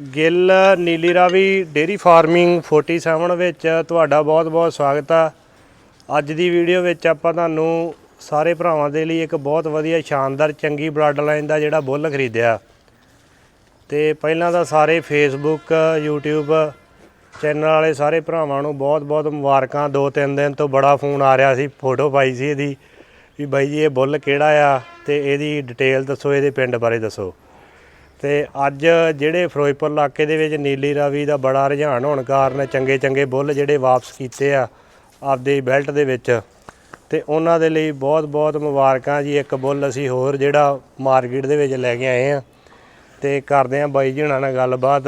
Gill, Nili Ravi dairy farming 47 ਵਿੱਚ ਤੁਹਾਡਾ ਬਹੁਤ-ਬਹੁਤ ਸਵਾਗਤ ਆ। ਅੱਜ ਦੀ ਵੀਡੀਓ ਵਿੱਚ ਆਪਾਂ ਤੁਹਾਨੂੰ ਸਾਰੇ ਭਰਾਵਾਂ ਦੇ ਲਈ ਇੱਕ ਬਹੁਤ ਵਧੀਆ ਸ਼ਾਨਦਾਰ ਚੰਗੀ ਬਲੱਡ ਲਾਈਨ ਦਾ ਜਿਹੜਾ ਬੁੱਲ ਖਰੀਦਿਆ। ਤੇ ਪਹਿਲਾਂ ਤਾਂ ਸਾਰੇ ਫੇਸਬੁੱਕ YouTube ਚੈਨਲ ਵਾਲੇ ਸਾਰੇ ਭਰਾਵਾਂ ਨੂੰ ਬਹੁਤ-ਬਹੁਤ ਮੁਬਾਰਕਾਂ। ਦੋ ਤਿੰਨ ਦਿਨ ਤੋਂ ਬੜਾ ਫੋਨ ਆ ਰਿਹਾ ਸੀ ਫੋਟੋ ਪਾਈ ਸੀ ਇਹਦੀ ਵੀ ਬਾਈ ਜੀ, ਇਹ ਬੁੱਲ ਕਿਹੜਾ ਆ ਤੇ ਇਹਦੀ ਡਿਟੇਲ ਦੱਸੋ, ਇਹਦੇ ਪਿੰਡ ਬਾਰੇ ਦੱਸੋ। ਤੇ ਅੱਜ ਜਿਹੜੇ ਫਿਰੋਜ਼ਪੁਰ ਇਲਾਕੇ ਦੇ ਵਿੱਚ ਨੀਲੀ ਰਾਵੀ ਦਾ ਬੜਾ ਰੁਝਾਨ ਹੋਣ ਕਾਰਨ ਚੰਗੇ ਚੰਗੇ ਬੁੱਲ ਜਿਹੜੇ ਵਾਪਸ ਕੀਤੇ ਆ ਆਪਦੇ ਬੈਲਟ ਦੇ ਵਿੱਚ, ਤੇ ਉਹਨਾਂ ਦੇ ਲਈ ਬਹੁਤ ਬਹੁਤ ਮੁਬਾਰਕਾਂ ਜੀ। ਇੱਕ ਬੁੱਲ ਅਸੀਂ ਹੋਰ ਜਿਹੜਾ ਮਾਰਕੀਟ ਦੇ ਵਿੱਚ ਲੈ ਕੇ ਆਏ ਆ। ਤੇ ਕਰਦੇ ਆ ਬਾਈ ਜੀ ਹੁਣਾਂ ਨਾਲ ਗੱਲਬਾਤ।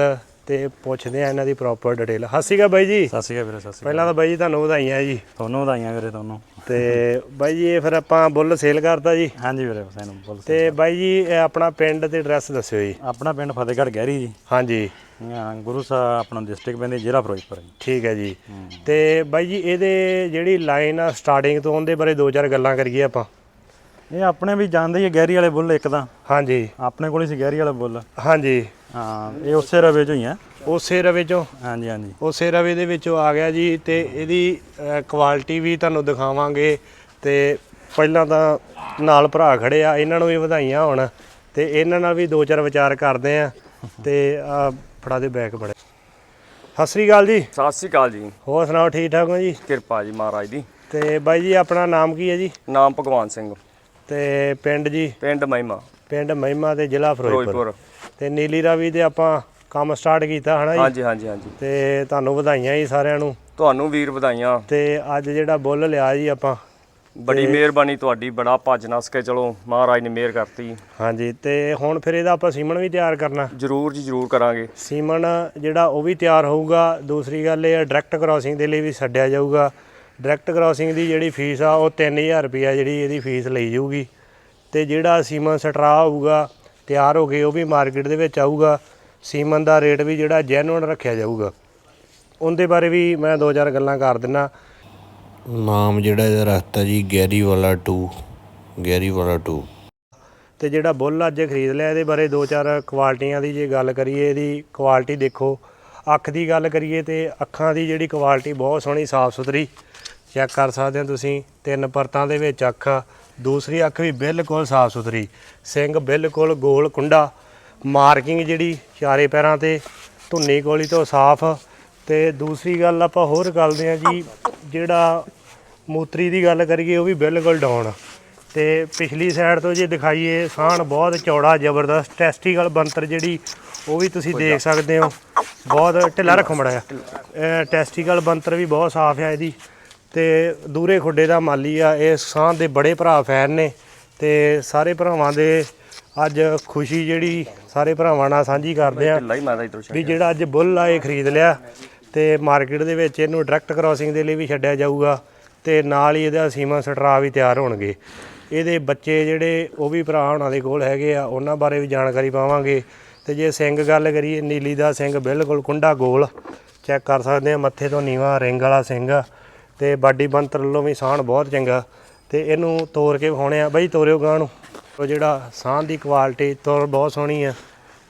ਤੇ ਪੁੱਛਦੇ ਆ ਇਹਨਾਂ ਦੀ ਪ੍ਰੋਪਰ ਡਿਟੇਲ ਹੱਸੀਗਾ ਬਾਈ ਜੀ। ਸਤਿ ਸ਼੍ਰੀ ਅਕਾਲ ਵੀਰੇ ਸਤਿ ਸ਼੍ਰੀ ਪਹਿਲਾਂ ਤਾਂ ਬਾਈ ਜੀ ਤੁਹਾਨੂੰ ਵਧਾਈਆਂ ਜੀ। ਅਕਾਲ ਤੁਹਾਨੂੰ ਵਧਾਈਆਂ ਵੀਰੇ ਤੁਹਾਨੂੰ। ਤੇ ਬਾਈ ਜੀ ਇਹ ਫਿਰ ਆਪਾਂ ਬੁੱਲ ਸੇਲ ਕਰਤਾ ਜੀ। ਹਾਂਜੀ ਵੀਰੇ ਸਾਨੂੰ ਬੋਲ ਤੇ ਬਾਈ ਜੀ ਇਹ ਆਪਣਾ ਪਿੰਡ ਤੇ ਐਡਰੈਸ ਦੱਸਿਓ ਜੀ। ਆਪਣਾ ਪਿੰਡ ਫਤਿਹਗੜ੍ਹ ਗਹਿਰੀ ਜੀ। ਹਾਂਜੀ। ਹਾਂ, ਗੁਰੂ ਸਾਹਿਬ ਆਪਣਾ ਡਿਸਟ੍ਰਿਕਟ ਪੈਂਦੇ ਜ਼ਿਲ੍ਹਾ ਫਿਰੋਜ਼ਪੁਰ ਜੀ। ਠੀਕ ਹੈ ਜੀ। ਤੇ ਬਾਈ ਜੀ ਇਹਦੇ ਜਿਹੜੀ ਲਾਈਨ ਆ ਸਟਾਰਟਿੰਗ ਤੋਂ ਉਹਦੇ ਬਾਰੇ ਦੋ ਚਾਰ ਗੱਲਾਂ ਕਰੀਏ ਆਪਾਂ। ਇਹ ਆਪਣੇ ਵੀ ਜਾਂਦੇ ਹੀ ਆ ਗਹਿਰੀ ਵਾਲੇ ਬੁੱਲ ਇੱਕ ਤਾਂ। ਹਾਂਜੀ। ਆਪਣੇ ਕੋਲ ਹੀ ਸੀ ਗਹਿਰੀ ਵਾਲਾ ਬੁੱਲ। ਹਾਂਜੀ। ਹਾਂ ਇਹ ਉਸੇ ਰਵੇ ਚੋਂ ਹੀ ਆ। ਉਸੇ ਰਵੇ ਚੋਂ। ਹਾਂਜੀ ਹਾਂਜੀ। ਉਸੇ ਰਵੇ ਦੇ ਵਿੱਚੋਂ ਆ ਗਿਆ ਜੀ ਤੇ ਇਹਦੀ ਕੁਆਲਿਟੀ ਵੀ ਤੁਹਾਨੂੰ ਦਿਖਾਵਾਂਗੇ ਤੇ ਪਹਿਲਾਂ ਤਾਂ ਨਾਲ ਭਰਾ ਖੜੇ ਆ ਇਹਨਾਂ ਨੂੰ ਵੀ ਵਧਾਈਆਂ ਹੋਣ ਤੇ ਇਹਨਾਂ ਨਾਲ ਵੀ ਦੋ ਚਾਰ ਵਿਚਾਰ ਕਰਦੇ ਆ ਤੇ ਆ ਫੜਾ ਦੇ ਬੈਕ ਬੜੇ। ਸਤਿ ਸ੍ਰੀ ਅਕਾਲ ਜੀ। ਸਤਿ ਸ਼੍ਰੀ ਅਕਾਲ ਜੀ। ਹੋਰ ਸੁਣਾਓ ਠੀਕ ਠਾਕ ਹੋ ਜੀ? ਕਿਰਪਾ ਜੀ ਮਹਾਰਾਜ ਦੀ। ਤੇ ਬਾਈ ਜੀ ਆਪਣਾ ਨਾਮ ਕੀ ਹੈ ਜੀ? ਨਾਮ ਭਗਵਾਨ ਸਿੰਘ। ਤੇ ਪਿੰਡ ਜੀ? ਪਿੰਡ ਮਹਿਮਾ। ਪਿੰਡ ਮਹਿਮਾ ਤੇ ਜ਼ਿਲ੍ਹਾ ਫਿਰੋਜ਼ਪੁਰ। ਤੇ ਨੀਲੀ ਰਾਵੀ ਦੇ ਆਪਾਂ ਕੰਮ ਸਟਾਰਟ ਕੀਤਾ ਹਨਾ ਜੀ? ਹਾਂਜੀ ਹਾਂਜੀ ਹਾਂਜੀ। ਤੇ ਤੁਹਾਨੂੰ ਵਧਾਈਆਂ ਜੀ ਸਾਰਿਆਂ ਨੂੰ। ਤੁਹਾਨੂੰ ਵੀਰ ਵਧਾਈਆਂ। ਤੇ ਅੱਜ ਜਿਹੜਾ ਬੁੱਲ ਲਿਆ ਜੀ ਆਪਾਂ ਬੜੀ ਮਿਹਰਬਾਨੀ ਤੁਹਾਡੀ ਬੜਾ ਭੱਜ ਨਸ ਕੇ ਚਲੋ ਮਹਾਰਾਜ ਨੇ ਮਿਹਰ ਕਰਤੀ। ਹਾਂਜੀ ਤੇ ਹੁਣ ਫਿਰ ਇਹਦਾ ਆਪਾਂ ਸੀਮਨ ਵੀ ਤਿਆਰ ਕਰਨਾ। ਜਰੂਰ ਜੀ ਜਰੂਰ ਕਰਾਂਗੇ। ਸੀਮਨ ਜਿਹੜਾ ਉਹ ਵੀ ਤਿਆਰ ਹੋਊਗਾ। ਦੂਸਰੀ ਗੱਲ ਇਹ ਡਾਇਰੈਕਟ ਕ੍ਰਾਸਿੰਗ ਦੇ ਲਈ ਵੀ ਛੱਡਿਆ ਜਾਊਗਾ। ਡਾਇਰੈਕਟ ਕ੍ਰਾਸਿੰਗ ਦੀ ਜਿਹੜੀ ਫੀਸ ਆ ਉਹ 3000 ਰੁਪਿਆ ਜਿਹੜੀ ਇਹਦੀ ਫੀਸ ਲਈ ਜਾਊਗੀ। ਤੇ ਜਿਹੜਾ ਸੀਮਨ ਸਟਰਾ ਹੋਊਗਾ ਤਿਆਰ ਹੋ ਕੇ ਉਹ ਵੀ ਮਾਰਕੀਟ ਦੇ ਵਿੱਚ ਆਊਗਾ। ਸੀਮਨ ਦਾ ਰੇਟ ਵੀ ਜਿਹੜਾ ਜੈਨੂਨ ਰੱਖਿਆ ਜਾਊਗਾ। ਉਹਦੇ ਬਾਰੇ ਵੀ ਮੈਂ ਦੋ ਚਾਰ ਗੱਲਾਂ ਕਰ ਦਿੰਨਾ। ਨਾਮ ਜਿਹੜਾ ਇਹਦਾ ਰੱਖਤਾ ਜੀ ਗੈਰੀ ਵਾਲਾ 2 ਗੈਰੀ ਵਾਲਾ 2 ਤੇ ਜਿਹੜਾ ਬੁੱਲ ਅੱਜ ਖਰੀਦ ਲਿਆ ਇਹਦੇ ਬਾਰੇ ਦੋ ਚਾਰ ਕੁਆਲਟੀਆਂ ਦੀ ਜੇ ਗੱਲ ਕਰੀਏ ਇਹਦੀ ਕੁਆਲਿਟੀ ਦੇਖੋ। ਅੱਖ ਦੀ ਗੱਲ ਕਰੀਏ ਤੇ ਅੱਖਾਂ ਦੀ ਜਿਹੜੀ ਕੁਆਲਿਟੀ ਬਹੁਤ ਸੋਹਣੀ ਸਾਫ਼ ਸੁਥਰੀ ਚੈੱਕ ਕਰ ਸਕਦੇ ਹੋ ਤੁਸੀਂ, ਤਿੰਨ ਪਰਤਾਂ ਦੇ ਵਿੱਚ ਅੱਖ, ਦੂਸਰੀ ਅੱਖ ਵੀ ਬਿਲਕੁਲ ਸਾਫ਼ ਸੁਥਰੀ, ਸਿੰਘ ਬਿਲਕੁਲ ਗੋਲ ਕੁੰਡਾ, ਮਾਰਕਿੰਗ ਜਿਹੜੀ ਚਾਰੇ ਪੈਰਾਂ ਤੇ, ਧੁੰਨੀ ਗੋਲੀ ਤੋਂ ਸਾਫ਼, ਤੇ ਦੂਸਰੀ ਗੱਲ ਆਪਾਂ ਹੋਰ ਕਰਦੇ ਆ ਜੀ, ਜਿਹੜਾ ਮੂਤਰੀ ਦੀ ਗੱਲ ਕਰੀਏ, ਉਹ ਵੀ ਬਿਲਕੁਲ ਡਾਊਨ ਆ। ਤੇ ਪਿਛਲੀ ਸਾਈਡ ਤੋਂ ਜੇ ਦਿਖਾਈਏ, ਸਾਹਣ ਬਹੁਤ ਚੌੜਾ, ਜ਼ਬਰਦਸਤ ਟੈਸਟੀਕਲ ਬੰਤਰ ਜਿਹੜੀ, ਉਹ ਵੀ ਤੁਸੀਂ ਦੇਖ ਸਕਦੇ ਹੋ, ਬਹੁਤ ਢਿੱਲਾ ਰੱਖੋ ਆ ਟੈਸਟੀਕਲ ਬੰਤਰ ਵੀ ਬਹੁਤ ਸਾਫ਼ ਆ ਇਹਦੀ ਤੇ ਦੂਰੇ ਖੁੱਡੇ ਦਾ ਮਾਲੀ ਆ ਇਹ ਸਾਹਣ ਦੇ ਬੜੇ ਭਰਾ ਫੈਨ ਨੇ ਤੇ ਸਾਰੇ ਭਰਾਵਾਂ ਦੇ ਅੱਜ ਖੁਸ਼ੀ ਜਿਹੜੀ ਸਾਰੇ ਭਰਾਵਾਂ ਨਾਲ ਸਾਂਝੀ ਕਰਦੇ ਆ ਵੀ ਜਿਹੜਾ ਅੱਜ ਬੁੱਲ ਆ ਇਹ ਖਰੀਦ ਲਿਆ ਤੇ ਮਾਰਕੀਟ ਦੇ ਵਿੱਚ ਇਹਨੂੰ ਡਾਇਰੈਕਟ ਕ੍ਰਾਸਿੰਗ ਦੇ ਲਈ ਵੀ ਛੱਡਿਆ ਜਾਊਗਾ ਤੇ ਨਾਲ ਹੀ ਇਹਦਾ ਸੀਮਾ ਸਟਰਾ ਵੀ ਤਿਆਰ ਹੋਣਗੇ। ਇਹਦੇ ਬੱਚੇ ਜਿਹੜੇ ਉਹ ਵੀ ਭਰਾ ਹੋਣਾ ਦੇ ਕੋਲ ਹੈਗੇ ਆ ਉਹਨਾਂ ਬਾਰੇ ਵੀ ਜਾਣਕਾਰੀ ਪਾਵਾਂਗੇ। ਤੇ ਜੇ ਸਿੰਘ ਗੱਲ ਕਰੀਏ ਨੀਲੀ ਦਾ ਸਿੰਘ ਬਿਲਕੁਲ ਕੁੰਡਾ ਗੋਲ। ਚੈੱਕ ਕਰ ਸਕਦੇ ਆ ਮੱਥੇ ਤੋਂ ਨੀਵਾ ਰਿੰਗ ਵਾਲਾ ਸਿੰਘ ਆ। ਤੇ ਬਾਡੀ ਬੰਤਰ ਵੱਲੋਂ ਵੀ ਸਾਹਣ ਬਹੁਤ ਚੰਗਾ ਤੇ ਇਹਨੂੰ ਤੋੜ ਕੇ ਵਿਖਾਉਣੇ ਆ। ਬਈ ਤੋਰਿਓ ਗਾਂ ਨੂੰ। ਉਹ ਜਿਹੜਾ ਸਾਹਣ ਦੀ ਕੁਆਲਿਟੀ ਤੋਰ ਬਹੁਤ ਸੋਹਣੀ ਆ।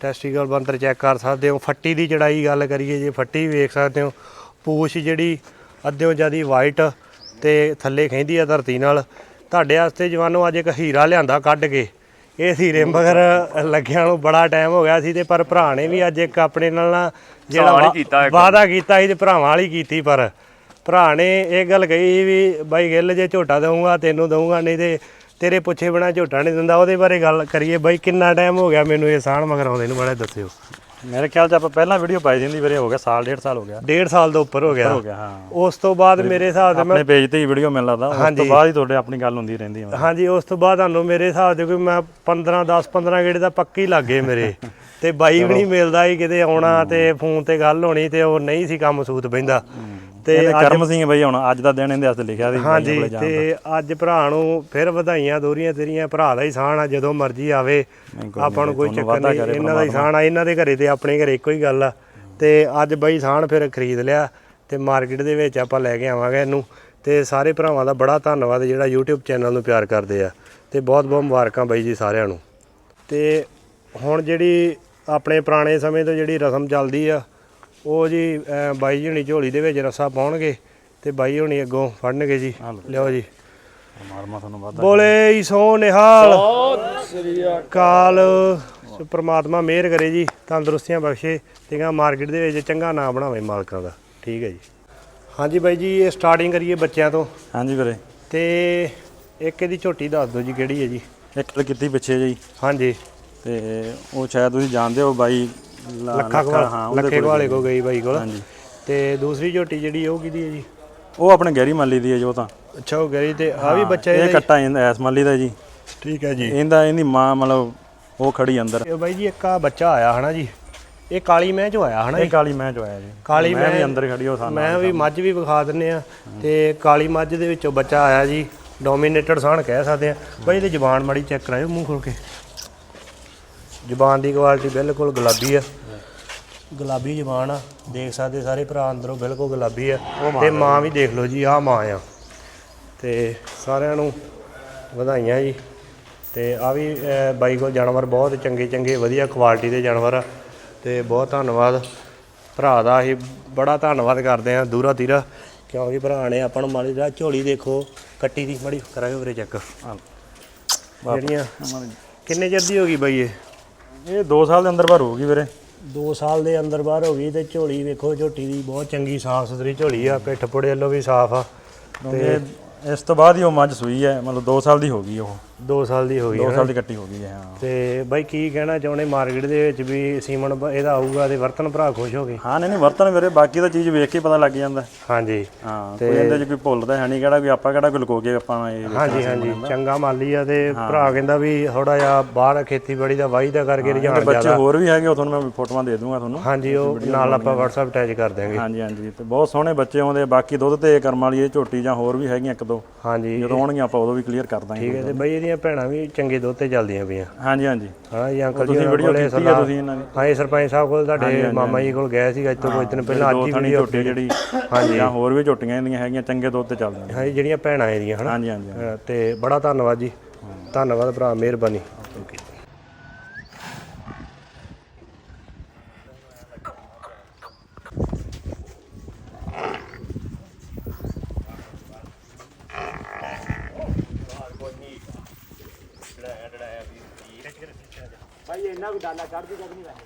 ਟੈਸਟੀਕਲ ਬੰਤਰ ਚੈੱਕ ਕਰ ਸਕਦੇ ਹੋ। ਫੱਟੀ ਦੀ ਚੜਾਈ ਗੱਲ ਕਰੀਏ ਜੇ ਫੱਟੀ ਵੇਖ ਸਕਦੇ ਹੋ। ਪੂਛ ਜਿਹੜੀ ਅੱਧਿਓਂ ਜਿਆਦੀ ਵਾਈਟ ਤੇ ਥੱਲੇ ਖੈਂਦੀ ਆ ਧਰਤੀ ਨਾਲ। ਤੁਹਾਡੇ ਵਾਸਤੇ ਜਵਾਨੋ ਅੱਜ ਇੱਕ ਹੀਰਾ ਲਿਆਂਦਾ ਕੱਢ ਕੇ। ਇਹ ਹੀਰੇ ਮਗਰ ਲੱਗਿਆਂ ਨੂੰ ਬੜਾ ਟਾਈਮ ਹੋ ਗਿਆ ਸੀ ਤੇ ਪਰ ਭਰਾ ਨੇ ਵੀ ਅੱਜ ਇੱਕ ਆਪਣੇ ਨਾਲ ਨਾ ਜਿਹੜਾ। ਵਾਅਦਾ ਕੀਤਾ ਸੀ ਤੇ ਭਰਾਵਾਂ ਵਾਲੀ ਕੀਤੀ ਪਰ ਭਰਾ ਨੇ ਇਹ ਗੱਲ ਕਹੀ ਸੀ ਵੀ ਬਾਈ ਗਿੱਲ ਜੇ ਝੋਟਾ ਦਊਂਗਾ ਤੈਨੂੰ ਦਊਂਗਾ ਨਹੀਂ ਤੇ ਤੇਰੇ ਪੁੱਛੇ ਬਿਨਾ ਝੋਟਾ ਨਹੀਂ ਦਿੰਦਾ। ਉਹਦੇ ਬਾਰੇ ਗੱਲ ਕਰੀਏ। ਬਾਈ ਕਿੰਨਾ ਟਾਈਮ ਹੋ ਗਿਆ ਮੈਨੂੰ ਇਹ ਸਾਣ ਮਗਰ ਆਉਂਦੇ ਨੂੰ? ਬੜਾ ਦੱਸਿਓ। ਮੇਰੇ ਖਿਆਲ ਚ ਆਪਾਂ ਪਹਿਲਾਂ ਵੀਡੀਓ ਪਾਈ ਸੀ ਵੀਰੇ ਹੋ ਗਿਆ ਸਾਲ ਡੇਢ ਸਾਲ ਹੋ ਗਿਆ। ਡੇਢ ਸਾਲ ਤੋਂ ਉੱਪਰ ਹੋ ਗਿਆ। ਹੋ ਗਿਆ ਹਾਂ। ਉਸ ਤੋਂ ਬਾਅਦ ਮੇਰੇ ਹਿਸਾਬ ਦੇ ਮੈਂ ਆਪਣੇ ਪੇਜ ਤੇ ਹੀ ਵੀਡੀਓ ਮਿਲ ਲੱਗਦਾ ਉਸ। ਤੋਂ ਬਾਅਦ ਹੀ ਤੁਹਾਡੇ ਆਪਣੀ ਗੱਲ ਹੁੰਦੀ ਰਹਿੰਦੀ ਹੈ ਹਾਂਜੀ ਉਸ ਤੋਂ ਬਾਅਦ ਤੁਹਾਨੂੰ ਮੇਰੇ ਹਿਸਾਬ ਦੇ ਕੋਈ ਮੈਂ 15 10 15 ਗੇੜੇ ਦਾ ਪੱਕੀ ਲੱਗੇ ਮੇਰੇ। ਤੇ ਬਾਈ ਵੀ ਨਹੀਂ ਮਿਲਦਾ ਸੀ ਕਿਤੇ ਆਉਣਾ ਤੇ ਫੋਨ ਤੇ ਗੱਲ ਹੋਣੀ ਤੇ ਉਹ ਨਹੀਂ ਸੀ ਕੰਮ ਸੂਤ ਪੈਂਦਾ। ਤੇ ਕਰਮ ਸਿੰਘ ਬਈ ਹੁਣ ਅੱਜ ਦਾ ਦਿਨ ਇਹਦੇ ਵਾਸਤੇ ਲਿਖਿਆ ਸੀ ਹਾਂਜੀ। ਤੇ ਅੱਜ ਭਰਾ ਨੂੰ ਫਿਰ ਵਧਾਈਆਂ ਦੋਰੀਆਂ ਤੇਰੀਆਂ ਭਰਾ ਦਾ ਹੀ ਸਾਣ ਆ ਜਦੋਂ ਮਰਜ਼ੀ ਆਵੇ। ਆਪਾਂ ਨੂੰ ਕੋਈ ਚੱਕਰ ਨਹੀਂ ਇਹਨਾਂ ਦਾ ਹੀ ਸਾਣ ਆ ਇਹਨਾਂ ਦੇ ਘਰੇ ਤੇ ਆਪਣੇ ਘਰੇ ਇੱਕੋ ਹੀ ਗੱਲ ਆ। ਤੇ ਅੱਜ ਬਾਈ ਸਾਣ ਫਿਰ ਖਰੀਦ ਲਿਆ ਤੇ ਮਾਰਕੀਟ ਦੇ ਵਿੱਚ ਆਪਾਂ ਲੈ ਕੇ ਆਵਾਂਗੇ ਇਹਨੂੰ। ਤੇ ਸਾਰੇ ਭਰਾਵਾਂ ਦਾ ਬੜਾ ਧੰਨਵਾਦ ਜਿਹੜਾ YouTube ਚੈਨਲ ਨੂੰ ਪਿਆਰ ਕਰਦੇ ਆ। ਤੇ ਬਹੁਤ ਬਹੁਤ ਮੁਬਾਰਕਾਂ ਬਾਈ ਜੀ ਸਾਰਿਆਂ ਨੂੰ। ਤੇ ਹੁਣ ਜਿਹੜੀ ਆਪਣੇ ਪੁਰਾਣੇ ਸਮੇਂ ਤੋਂ ਜਿਹੜੀ ਰਸਮ ਚੱਲਦੀ ਆ ਉਹ ਜੀ ਅਹ, ਬਾਈ ਜੀ ਹੁਣੀ ਝੋਲੀ ਦੇ ਵਿੱਚ ਰੱਸਾ ਪਾਉਣਗੇ ਤੇ ਬਾਈ ਹੁਣੀ ਅੱਗੋਂ ਫੜਨਗੇ ਜੀ। ਲਿਓ ਜੀ। ਮਾਰਮਾ ਤੁਹਾਨੂੰ ਵਾਦਾ ਬੋਲੇ ਈ ਸੋ ਨਿਹਾਲ। ਕਾਲ ਸੋ ਪ੍ਰਮਾਤਮਾ ਮਿਹਰ ਕਰੇ ਜੀ ਤੰਦਰੁਸਤੀਆਂ ਬਖਸ਼ੇ ਤੇ ਮਾਰਕੀਟ ਦੇ ਵਿੱਚ ਚੰਗਾ ਨਾਮ ਬਣਾਵੇ ਮਾਲਕਾਂ ਦਾ। ਠੀਕ ਹੈ ਜੀ। ਹਾਂਜੀ ਬਾਈ ਜੀ ਇਹ ਸਟਾਰਟਿੰਗ ਕਰੀਏ ਬੱਚਿਆਂ ਤੋਂ। ਹਾਂਜੀ ਵੀਰੇ। ਤੇ ਇੱਕ ਇਹਦੀ ਝੋਟੀ ਦੱਸ ਦਿਓ ਜੀ ਕਿਹੜੀ ਹੈ ਜੀ? ਇੱਕ ਗੱਲ ਕੀਤੀ ਪਿੱਛੇ ਜੀ। ਹਾਂਜੀ। ਤੇ ਉਹ ਸ਼ਾਇਦ ਤੁਸੀਂ ਜਾਣਦੇ ਹੋ ਬਾਈ ਲਾ- ਲੱਖਾ ਹਾਂ ਕੋਲ ਉਹਦੇ ਲੱਖੇ ਕੋਲ ਵਾਲੇ ਕੋ ਗਈ ਬਾਈ ਕੋਲ। ਹਾਂਜੀ। ਤੇ ਦੂਸਰੀ ਝੋਟੀ ਜਿਹੜੀ ਉਹ ਕਿਹਦੀ ਹੈ ਜੀ? ਉਹ ਆਪਣੇ ਗਹਿਰੀ ਮਾਲੀ ਦੀ ਹੈ ਜੋ ਤਾਂ। ਅੱਛਾ ਉਹ ਗਈ ਤੇ ਆ ਵੀ ਬੱਚਾ ਇਹ ਇਹਦਾ ਹੀ? ਕੱਟਾ ਇਹਦਾ ਐਸ ਮਾਲੀ ਦਾ ਜੀ। ਠੀਕ ਹੈ ਜੀ। ਇਹਦਾ ਇਹਦੀ ਮਾਂ ਮਤਲਬ ਉਹ ਖੜੀ ਅੰਦਰ। ਇਹ ਬਾਈ ਜੀ ਇੱਕ ਆ ਬੱਚਾ ਆਇਆ ਹਨਾ ਜੀ। ਇਹ ਕਾਲੀ ਮੈਂ ਚ ਆਇਆ ਹਨਾ ਇਹ ਜੀ? ਕਾਲੀ ਮੈਂ ਜੋ ਆਇਆ ਜੀ। ਕਾਲੀ ਮੈਂ ਵੀ ਅੰਦਰ ਖੜੀ ਉਹ ਸਾਨੂੰ ਮੈਂ ਵੀ ਮੱਝ ਵੀ ਵਿਖਾ ਦਿੰਨੇ ਆ ਤੇ ਕਾਲੀ ਮੱਝ ਦੇ ਵਿੱਚੋਂ ਬੱਚਾ ਆਇਆ ਜੀ। ਡੋਮੀਨੇਟਡ ਸਾਨ ਕਹਿ ਸਕਦੇ ਆ ਬਾਈ ਇਹਦੀ ਜ਼ੁਬਾਨ ਮਾੜੀ ਚੈੱਕ ਕਰਾਇਓ ਮੂੰਹ ਖੋਲ ਕੇ। ਜ਼ੁਬਾਨ ਦੀ ਕੁਆਲਿਟੀ ਬਿਲਕੁਲ ਗੁਲਾਬੀ ਆ। ਗੁਲਾਬੀ ਜ਼ੁਬਾਨ ਆ। ਦੇਖ ਸਕਦੇ ਸਾਰੇ ਭਰਾ ਅੰਦਰੋਂ ਬਿਲਕੁਲ ਗੁਲਾਬੀ ਆ। ਤੇ ਮਾਂ ਵੀ ਦੇਖ ਲਓ ਜੀ ਆਹ ਮਾਂ ਆ। ਤੇ ਸਾਰਿਆਂ ਨੂੰ ਵਧਾਈਆਂ ਜੀ। ਤੇ ਆ ਵੀ ਬਾਈ ਕੋਲ ਜਾਨਵਰ ਬਹੁਤ ਚੰਗੇ ਚੰਗੇ ਵਧੀਆ ਕੁਆਲਿਟੀ ਦੇ ਜਾਨਵਰ ਆ। ਤੇ ਬਹੁਤ ਧੰਨਵਾਦ। ਭਰਾ ਦਾ ਅਸੀਂ ਬੜਾ ਧੰਨਵਾਦ ਕਰਦੇ ਆ ਦੂਰਾ ਤੀਰਾ ਕਿਉਂਕਿ ਭਰਾ ਨੇ ਆਪਾਂ ਨੂੰ ਮਾੜੀ ਦਾ ਝੋਲੀ ਦੇਖੋ ਕੱਟੀ ਦੀ ਮੜੀ ਕਰਾਂਗੇ ਵੀਰੇ ਚੈੱਕ ਜਿਹੜੀਆਂ ਕਿੰਨੇ ਚਿਰ ਦੀ ਹੋ ਗਈ ਬਾਈ ਇਹ? ਇਹ 2 ਸਾਲ ਦੇ ਅੰਦਰ ਬਾਹਰ ਹੋਊਗੀ ਵੀਰੇ। 2 ਸਾਲ ਦੇ ਅੰਦਰ ਬਾਹਰ ਹੋ ਗਈ ਤੇ ਝੋਲੀ ਵੇਖੋ ਝੋਟੀ ਦੀ ਬਹੁਤ ਚੰਗੀ ਸਾਫ਼ ਸੁਥਰੀ ਝੋਲੀ ਆ ਪਿੱਠ ਪੁੜੇ ਵੱਲੋਂ ਵੀ ਸਾਫ਼ ਆ। ਤੇ ਇਸ ਤੋਂ ਬਾਅਦ ਹੀ ਉਹ ਮੱਝ ਸੂਈ ਹੈ ਮਤਲਬ 2 ਸਾਲ ਦੀ ਹੋ ਗਈ ਉਹ। 2 ਸਾਲ ਦੀ ਹੋ ਗਈ 2 ਹੈ ਸਾਲ ਦੀ ਕੱਟੀ ਹੋ ਗਈ ਹੈ ਹਾਂ। ਤੇ ਬਾਈ ਕੀ ਕਹਿਣਾ ਚਾਹੁੰਦੇ ਮਾਰਕੀਟ ਦੇ ਵਿੱਚ ਵੀ ਸੀਮਨ ਇਹਦਾ ਆਊਗਾ ਤੇ ਵਰਤਨ ਭਰਾ ਖੁਸ਼ ਹੋ ਗਏ? ਹਾਂ ਨਹੀਂ ਨਹੀਂ ਵਰਤਨ ਵੀਰੇ ਬਾਕੀ ਤਾਂ ਚੀਜ਼ ਵੇਖ ਕੇ ਪਤਾ ਲੱਗ ਜਾਂਦਾ। ਹਾਂਜੀ। ਹਾਂ ਕੋਈ ਇਹਦੇ ਚ ਕੋਈ ਭੁੱਲਦਾ ਹੈ ਨਹੀਂ ਕਿਹੜਾ ਵੀ ਆਪਾਂ ਕਿਹੜਾ ਕੋਈ ਲੁਕੋ ਕੇ ਆਪਾਂ ਇਹ ਹਾਂਜੀ ਹਾਂਜੀ ਚੰਗਾ ਮਾਲੀ ਆ ਤੇ ਭਰਾ ਕਹਿੰਦਾ ਵੀ ਥੋੜਾ ਜਿਹਾ ਬਾਹਰ ਖੇਤੀਬਾੜੀ ਦਾ ਵਾਹੀਦਾ ਕਰਕੇ ਬੱਚੇ ਜ਼ਿਆਦਾ। ਹੋਰ ਵੀ ਹੈਗੇ ਉਹ ਤੁਹਾਨੂੰ ਮੈਂ ਫੋਟੋਆਂ ਦੇ ਦੂੰਗਾ ਤੁਹਾਨੂੰ। ਹਾਂਜੀ ਉਹ ਨਾਲ ਆਪਾਂ WhatsApp ਅਟੈਚ ਕਰ ਦਿਆਂਗੇ। ਹਾਂਜੀ ਹਾਂਜੀ ਤੇ ਬਹੁਤ ਸੋਹਣੇ ਬੱਚੇ ਆਉਂਦੇ ਬਾਕੀ ਦੁੱਧ ਤੇ ਕਰਮ ਵਾਲੀ ਇਹ ਝੋਟੀ ਜਾਂ ਹੋਰ ਵੀ ਹੈਗੀਆਂ ਇੱਕ ਦੋ। ਹਾਂਜੀ। ਜਦੋਂ ਆਉਣਗੀਆਂ ਆਪਾਂ ਉਦੋਂ ਵੀ ਕਲੀਅਰ ਕਰ ਦਾਂਗੇ ਠੀਕ ਹੈ ਤੇ ਬਈ ਇਹਦੀਆਂ ਭੈਣਾਂ ਵੀ ਚੰਗੇ ਦੁੱਧ ਤੇ ਚੱਲਦੀਆਂ ਪਈਆਂ। ਹਾਂਜੀ ਹਾਂਜੀ। ਹਾਂ ਜੀ ਅੰਕਲ ਜੀ ਤੁਸੀਂ ਵੀਡੀਓ ਕੀਤੀ ਸਲਾਹ ਤੁਸੀਂ ਇਹਨਾਂ ਦੀ? ਹਾਂ ਸਰਪੰਚ ਸਾਹਿਬ ਕੋਲ ਤੁਹਾਡੇ ਮਾਮਾ ਜੀ ਕੋਲ ਗਏ ਸੀ ਅੱਜ ਤੋਂ ਕੁਝ ਦਿਨ ਪਹਿਲਾਂ ਅੱਜ ਹੀ ਵੀਡੀਓ ਝੋਟੀ ਜਿਹੜੀ ਹਾਂਜੀ। ਜਾਂ ਹੋਰ ਵੀ ਝੋਟੀਆਂ ਇਹਦੀਆਂ ਹੈਗੀਆਂ ਚੰਗੇ ਦੁੱਧ ਤੇ ਚੱਲਦੀਆਂ ਹਾਂ ਜਿਹੜੀਆਂ ਭੈਣਾਂ ਇਹਦੀਆਂ ਹਨਾ? ਹਾਂਜੀ ਹਾਂਜੀ ਤੇ ਬੜਾ ਧੰਨਵਾਦ ਜੀ। ਧੰਨਵਾਦ ਭਰਾ ਮਿਹਰਬਾਨੀ। ਇੰਨਾ ਵੀ ਡਾਲਾ ਚੜ ਜੂਗਾ ਕਿ ਨਹੀਂ ਵੈਸੇ।